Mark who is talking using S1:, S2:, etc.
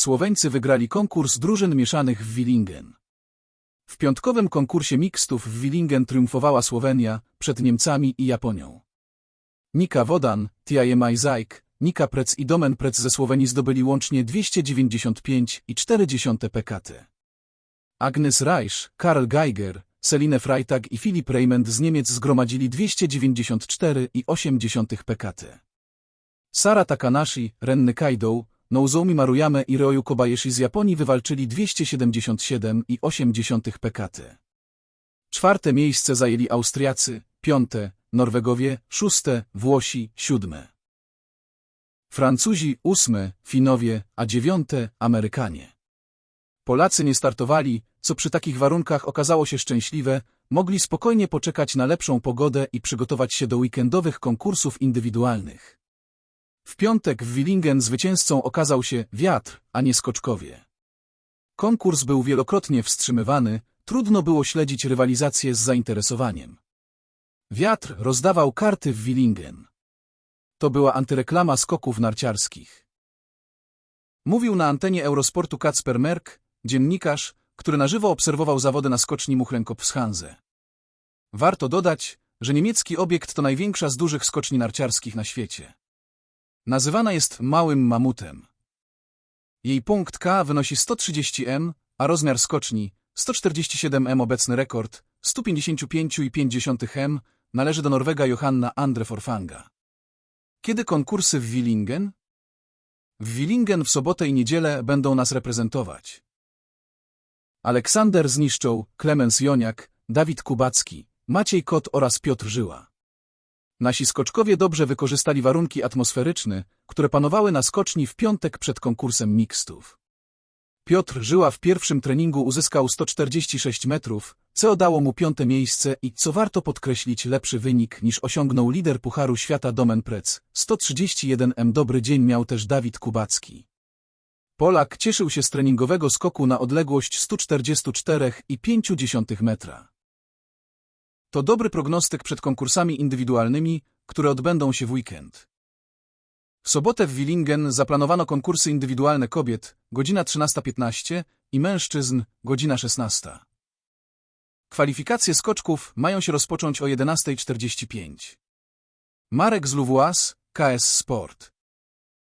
S1: Słoweńcy wygrali konkurs drużyn mieszanych w Willingen. W piątkowym konkursie mixtów w Willingen triumfowała Słowenia przed Niemcami i Japonią. Nika Wodan, Tiaje Zajk, Nika Prec i Domen Prec ze Słowenii zdobyli łącznie 295,4 pekaty. Agnes Reich, Karl Geiger, Celine Freitag i Filip Reimend z Niemiec zgromadzili 294,8 pekaty. Sara Takanashi, Renny Kaido, Nozomi Maruyame i Ryoyu Kobayashi z Japonii wywalczyli 277,8 pekaty. Czwarte miejsce zajęli Austriacy, piąte, Norwegowie, szóste, Włosi, siódme. Francuzi, ósme, Finowie, a dziewiąte, Amerykanie. Polacy nie startowali, co przy takich warunkach okazało się szczęśliwe, mogli spokojnie poczekać na lepszą pogodę i przygotować się do weekendowych konkursów indywidualnych. W piątek w Willingen zwycięzcą okazał się wiatr, a nie skoczkowie. Konkurs był wielokrotnie wstrzymywany, trudno było śledzić rywalizację z zainteresowaniem. Wiatr rozdawał karty w Willingen. To była antyreklama skoków narciarskich. Mówił na antenie Eurosportu Kacper Merk, dziennikarz, który na żywo obserwował zawody na skoczni Muchlenkopfshanse. Warto dodać, że niemiecki obiekt to największa z dużych skoczni narciarskich na świecie. Nazywana jest małym mamutem. Jej punkt K wynosi 130 m, a rozmiar skoczni 147 m obecny rekord 155,5 m należy do Norwega Johanna Andre Forfanga. Kiedy konkursy w Willingen? W Willingen w sobotę i niedzielę będą nas reprezentować. Aleksander Zniszczą, Klemens Joniak, Dawid Kubacki, Maciej Kot oraz Piotr Żyła. Nasi skoczkowie dobrze wykorzystali warunki atmosferyczne, które panowały na skoczni w piątek przed konkursem mixtów. Piotr Żyła w pierwszym treningu uzyskał 146 metrów, co dało mu piąte miejsce i, co warto podkreślić, lepszy wynik niż osiągnął lider Pucharu Świata Domen Prec. 131 m. Dobry dzień miał też Dawid Kubacki. Polak cieszył się z treningowego skoku na odległość 144,5 metra. To dobry prognostyk przed konkursami indywidualnymi, które odbędą się w weekend. W sobotę w Willingen zaplanowano konkursy indywidualne kobiet, godzina 13.15 i mężczyzn, godzina 16. Kwalifikacje skoczków mają się rozpocząć o 11.45. Marek z Louvois, KS Sport.